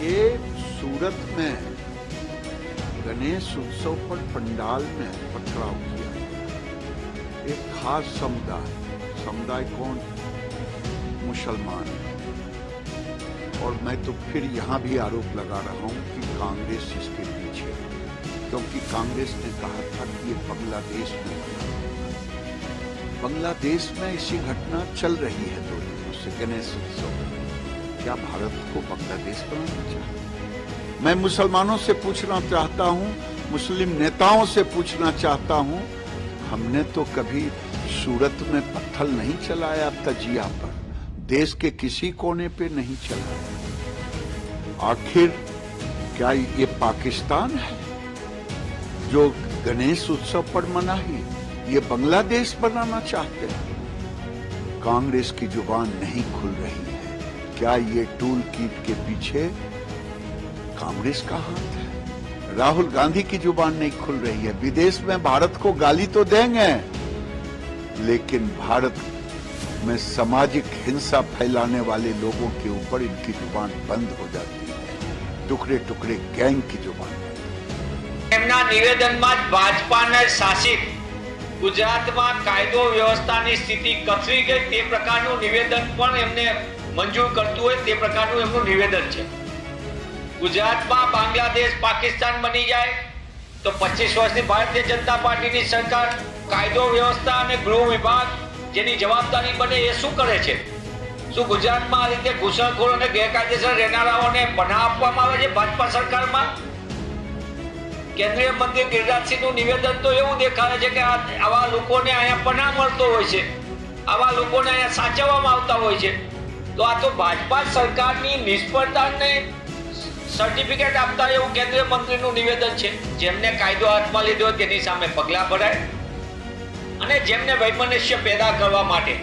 ये सूरत में, गणेश उत्सव पर पंडाल में पथराव किया। एक खास समुदाय समुदाय कौन? मुसलमान। और मैं तो फिर यहाँ भी आरोप लगा रहा हूँ कि कांग्रेस इसके पीछे। क्योंकि कांग्रेस ने कहा था कि ये बांग्लादेश में बांग्लादेश में ऐसी घटना चल रही है दो दिनों से, गणेश उत्सव। क्या भारत को बांग्लादेश बनाना चाहिए? मैं मुसलमानों से पूछना चाहता हूँ, मुस्लिम नेताओं से पूछना चाहता हूँ, हमने तो कभी सूरत में पत्थर नहीं चलाया तजिया पर। देश के किसी कोने पे नहीं चलाया आखिर क्या ये पाकिस्तान है जो गणेश उत्सव पर मनाही ये बांग्लादेश बनाना चाहते हैं? कांग्रेस की ज़ुबान नहीं खुल रही है। क्या ये टूल किट के पीछे कांग्रेस का हाथ है राहुल गांधी की जुबान नहीं खुल रही है विदेश में भारत को गाली तो देंगे लेकिन भारत में सामाजिक हिंसा फैलाने वाले लोगों के ऊपर इनकी जुबान बंद हो जाती है टुकड़े टुकड़े गैंग की जुबान बंद એમના નિવેદનમાં જ ભાજપાને શાસિત ગુજરાતમાં કાયદો વ્યવસ્થાની સ્થિતિ કથળી ગઈ તે પ્રકારનું નિવેદન પણ એમને મંજૂર કરતું હોય તે પ્રકારનું એમનું નિવેદન છે. ગુજરાતમાં બાંગ્લાદેશ પાકિસ્તાન બની જાય તો પચીસ વર્ષની ભારતીય જનતા પાર્ટીની સરકાર કાયદો, વ્યવસ્થા અને ગૃહ વિભાગ જેની જવાબદારી બને એ શું કરે છે? શું ગુજરાતમાં આ રીતે ઘૂસણખોર અને ગેરકાયદેસર રહેનારાઓને પનાહ આપવામાં આવે છે ભાજપા સરકારમાં? કેન્દ્રીય મંત્રી ગિરિરાજસિંહનું નિવેદન તો એવું દેખાડે છે કે આવા લોકોને અહીંયા પનાહ મળતો હોય છે. આવા લોકોને અહીંયા સાચવવામાં આવતા હોય છે. તો આ તો ભાજપા સરકારની નિષ્ફળતાને સર્ટિફિકેટ આપતા એવું કેન્દ્રીય મંત્રીનું નિવેદન છે. જેમને કાયદો હાથમાં લીધો તેની સામે પગલાં ભરાય અને જેમને વૈમનસ્ય પેદા કરવા માટે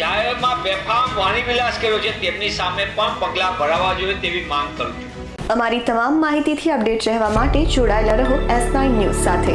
જાહેરમાં બેફામ વાણીવિલાસ કર્યો છે, તેમની સામે પણ પગલાં ભરાવા જોઈએ તેવી માંગ કરું છું. અમારી તમામ માહિતીથી અપડેટ રહેવા માટે જોડાયેલા રહો એસ નાઇન ન્યૂઝ સાથે.